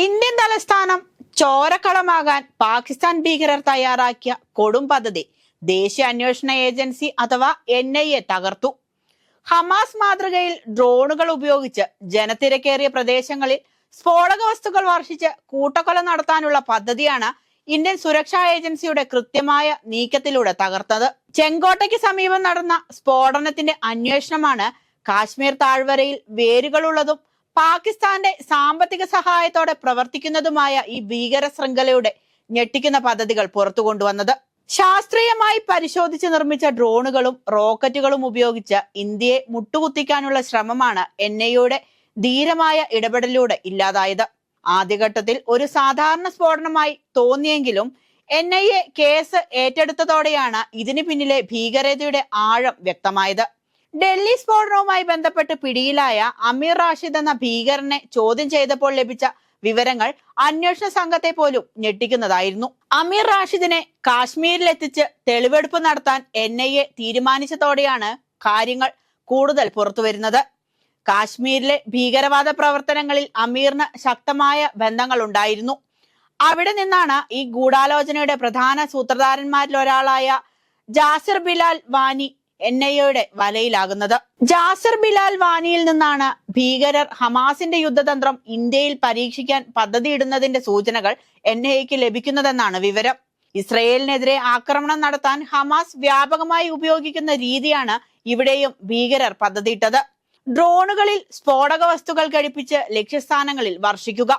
Indian തലസ്ഥാനം ചോരക്കളമാകാൻ പാകിസ്ഥാൻ ഭീകരർ തയ്യാറാക്കിയ കൊടും പദ്ധതി ദേശീയ അന്വേഷണ ഏജൻസി അഥവാ എൻ ഐ എ തകർത്തു. ഹമാസ് മാതൃകയിൽ ഡ്രോണുകൾ ഉപയോഗിച്ച് ജനത്തിരക്കേറിയ പ്രദേശങ്ങളിൽ സ്ഫോടക വസ്തുക്കൾ വർഷിച്ച് കൂട്ടക്കൊല നടത്താനുള്ള പദ്ധതിയാണ് ഇന്ത്യൻ സുരക്ഷാ ഏജൻസിയുടെ കൃത്യമായ നീക്കത്തിലൂടെ തകർത്തത്. ചെങ്കോട്ടയ്ക്ക് സമീപം നടന്ന സ്ഫോടനത്തിന്റെ അന്വേഷണമാണ് കാശ്മീർ താഴ്വരയിൽ വേരുകളുള്ളതും പാകിസ്ഥാന്റെ സാമ്പത്തിക സഹായത്തോടെ പ്രവർത്തിക്കുന്നതുമായ ഈ ഭീകര ശൃംഖലയുടെ ഞെട്ടിക്കുന്ന പദ്ധതികൾ പുറത്തു കൊണ്ടുവന്നത്. ശാസ്ത്രീയമായി പരിശോധിച്ച് നിർമ്മിച്ച ഡ്രോണുകളും റോക്കറ്റുകളും ഉപയോഗിച്ച് ഇന്ത്യയെ മുട്ടുകുത്തിക്കാനുള്ള ശ്രമമാണ് എൻ ഐയുടെ ധീരമായ ഇടപെടലിലൂടെ ഇല്ലാതായത്. ആദ്യഘട്ടത്തിൽ ഒരു സാധാരണ സ്ഫോടനമായി തോന്നിയെങ്കിലും എൻ ഐ എ കേസ് ഏറ്റെടുത്തതോടെയാണ് ഇതിന് പിന്നിലെ ഭീകരതയുടെ ആഴം വ്യക്തമായത്. ഡൽഹി സ്ഫോടനവുമായി ബന്ധപ്പെട്ട് പിടിയിലായ അമീർ റാഷിദ് എന്ന ഭീകരനെ ചോദ്യം ചെയ്തപ്പോൾ ലഭിച്ച വിവരങ്ങൾ അന്വേഷണ സംഘത്തെ പോലും ഞെട്ടിക്കുന്നതായിരുന്നു. അമീർ റാഷിദിനെ കാശ്മീരിലെത്തിച്ച് തെളിവെടുപ്പ് നടത്താൻ എൻ ഐ എ തീരുമാനിച്ചതോടെയാണ് കാര്യങ്ങൾ കൂടുതൽ പുറത്തുവരുന്നത്. കാശ്മീരിലെ ഭീകരവാദ പ്രവർത്തനങ്ങളിൽ അമീറിന് ശക്തമായ ബന്ധങ്ങൾ ഉണ്ടായിരുന്നു. അവിടെ നിന്നാണ് ഈ ഗൂഢാലോചനയുടെ പ്രധാന സൂത്രധാരന്മാരിൽ ഒരാളായ ജാസിർ ബിലാൽ വാനി എൻ ഐ എയുടെ വലയിലാകുന്നത്. ജാസർ ബിലാൽ വാനിയിൽ നിന്നാണ് ഭീകരർ ഹമാസിന്റെ യുദ്ധതന്ത്രം ഇന്ത്യയിൽ പരീക്ഷിക്കാൻ പദ്ധതിയിടുന്നതിന്റെ സൂചനകൾ എൻ ഐ എക്ക് ലഭിക്കുന്നതെന്നാണ് വിവരം. ഇസ്രയേലിനെതിരെ ആക്രമണം നടത്താൻ ഹമാസ് വ്യാപകമായി ഉപയോഗിക്കുന്ന രീതിയാണ് ഇവിടെയും ഭീകരർ പദ്ധതിയിട്ടത്. ഡ്രോണുകളിൽ സ്ഫോടക വസ്തുക്കൾ കഴിപ്പിച്ച് ലക്ഷ്യസ്ഥാനങ്ങളിൽ വർഷിക്കുക.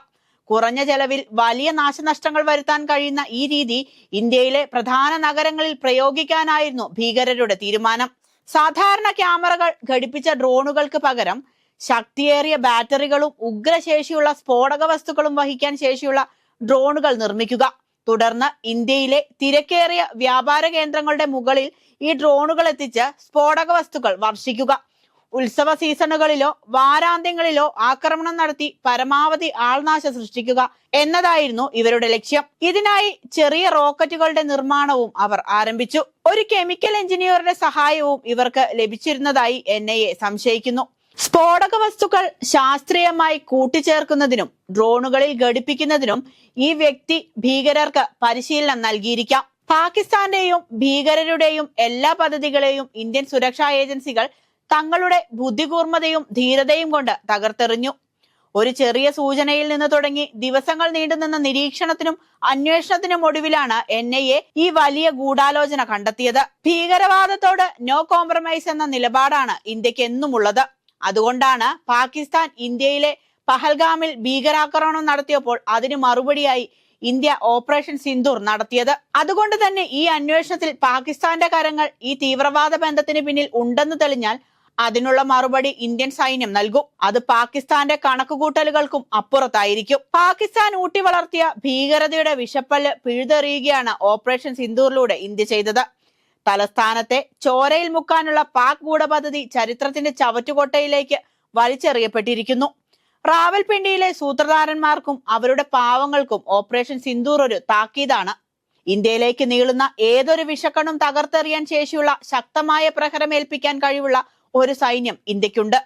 കുറഞ്ഞ ചെലവിൽ വലിയ നാശനഷ്ടങ്ങൾ വരുത്താൻ കഴിയുന്ന ഈ രീതി ഇന്ത്യയിലെ പ്രധാന നഗരങ്ങളിൽ പ്രയോഗിക്കാനായിരുന്നു ഭീകരരുടെ തീരുമാനം. സാധാരണ ക്യാമറകൾ ഘടിപ്പിച്ച ഡ്രോണുകൾക്ക് പകരം ശക്തിയേറിയ ബാറ്ററികളും ഉഗ്രശേഷിയുള്ള സ്ഫോടക വസ്തുക്കളും വഹിക്കാൻ ശേഷിയുള്ള ഡ്രോണുകൾ നിർമ്മിക്കുക. തുടർന്ന് ഇന്ത്യയിലെ തിരക്കേറിയ വ്യാപാര കേന്ദ്രങ്ങളുടെ മുകളിൽ ഈ ഡ്രോണുകൾ എത്തിച്ച് സ്ഫോടക വസ്തുക്കൾ വർഷിക്കുക. ഉത്സവ സീസണുകളിലോ വാരാന്ത്യങ്ങളിലോ ആക്രമണം നടത്തി പരമാവധി ആൾനാശ സൃഷ്ടിക്കുക എന്നതായിരുന്നു ഇവരുടെ ലക്ഷ്യം. ഇതിനായി ചെറിയ റോക്കറ്റുകളുടെ നിർമ്മാണവും അവർ ആരംഭിച്ചു. ഒരു കെമിക്കൽ എഞ്ചിനീയറുടെ സഹായവും ഇവർക്ക് ലഭിച്ചിരുന്നതായി എൻ സംശയിക്കുന്നു. സ്ഫോടക വസ്തുക്കൾ ശാസ്ത്രീയമായി കൂട്ടിച്ചേർക്കുന്നതിനും ഡ്രോണുകളിൽ ഘടിപ്പിക്കുന്നതിനും ഈ വ്യക്തി ഭീകരർക്ക് പരിശീലനം നൽകിയിരിക്കാം. പാകിസ്ഥാന്റെയും ഭീകരരുടെയും എല്ലാ പദ്ധതികളെയും ഇന്ത്യൻ സുരക്ഷാ ഏജൻസികൾ തങ്ങളുടെ ബുദ്ധികൂർമ്മതയും ധീരതയും കൊണ്ട് തകർത്തെറിഞ്ഞു. ഒരു ചെറിയ സൂചനയിൽ നിന്ന് തുടങ്ങി ദിവസങ്ങൾ നീണ്ടുനിന്ന നിരീക്ഷണത്തിനും അന്വേഷണത്തിനും ഒടുവിലാണ് എൻ ഐ എ ഈ വലിയ ഗൂഢാലോചന കണ്ടെത്തിയത്. ഭീകരവാദത്തോട് നോ കോംപ്രമൈസ് എന്ന നിലപാടാണ് ഇന്ത്യയ്ക്ക് എന്നുമുള്ളത് അതുകൊണ്ടാണ് പാകിസ്ഥാൻ ഇന്ത്യയിലെ പഹൽഗാമിൽ ഭീകരാക്രമണം നടത്തിയപ്പോൾ അതിന് മറുപടിയായി ഇന്ത്യ ഓപ്പറേഷൻ സിന്ദൂർ നടത്തിയത്. അതുകൊണ്ട് തന്നെ ഈ അന്വേഷണത്തിൽ പാകിസ്ഥാന്റെ കരങ്ങൾ ഈ തീവ്രവാദ ബന്ധത്തിന് പിന്നിൽ ഉണ്ടെന്ന് തെളിഞ്ഞാൽ അതിനുള്ള മറുപടി ഇന്ത്യൻ സൈന്യം നൽകും. അത് പാകിസ്ഥാന്റെ കണക്കുകൂട്ടലുകൾക്കും അപ്പുറത്തായിരിക്കും. പാകിസ്ഥാൻ ഊട്ടി വളർത്തിയ ഭീകരതയുടെ വിഷപ്പല്ല് പിഴുതെറിയുകയാണ് ഓപ്പറേഷൻ സിന്ദൂറിലൂടെ ഇന്ത്യ ചെയ്തത്. തലസ്ഥാനത്തെ ചോരയിൽ മുക്കാനുള്ള പാക് ഗൂഢപദ്ധതി ചരിത്രത്തിന്റെ ചവറ്റുകൊട്ടയിലേക്ക് വലിച്ചെറിയപ്പെട്ടിരിക്കുന്നു. റാവൽപിണ്ടിയിലെ സൂത്രധാരന്മാർക്കും അവരുടെ പാവങ്ങൾക്കും ഓപ്പറേഷൻ സിന്ദൂർ ഒരു താക്കീതാണ്. ഇന്ത്യയിലേക്ക് നീളുന്ന ഏതൊരു വിഷക്കണും തകർത്തെറിയാൻ ശേഷിയുള്ള ശക്തമായ പ്രഹരമേൽപ്പിക്കാൻ കഴിവുള്ള ഒരു സൈന്യം ഇന്ത്യക്കുണ്ട്.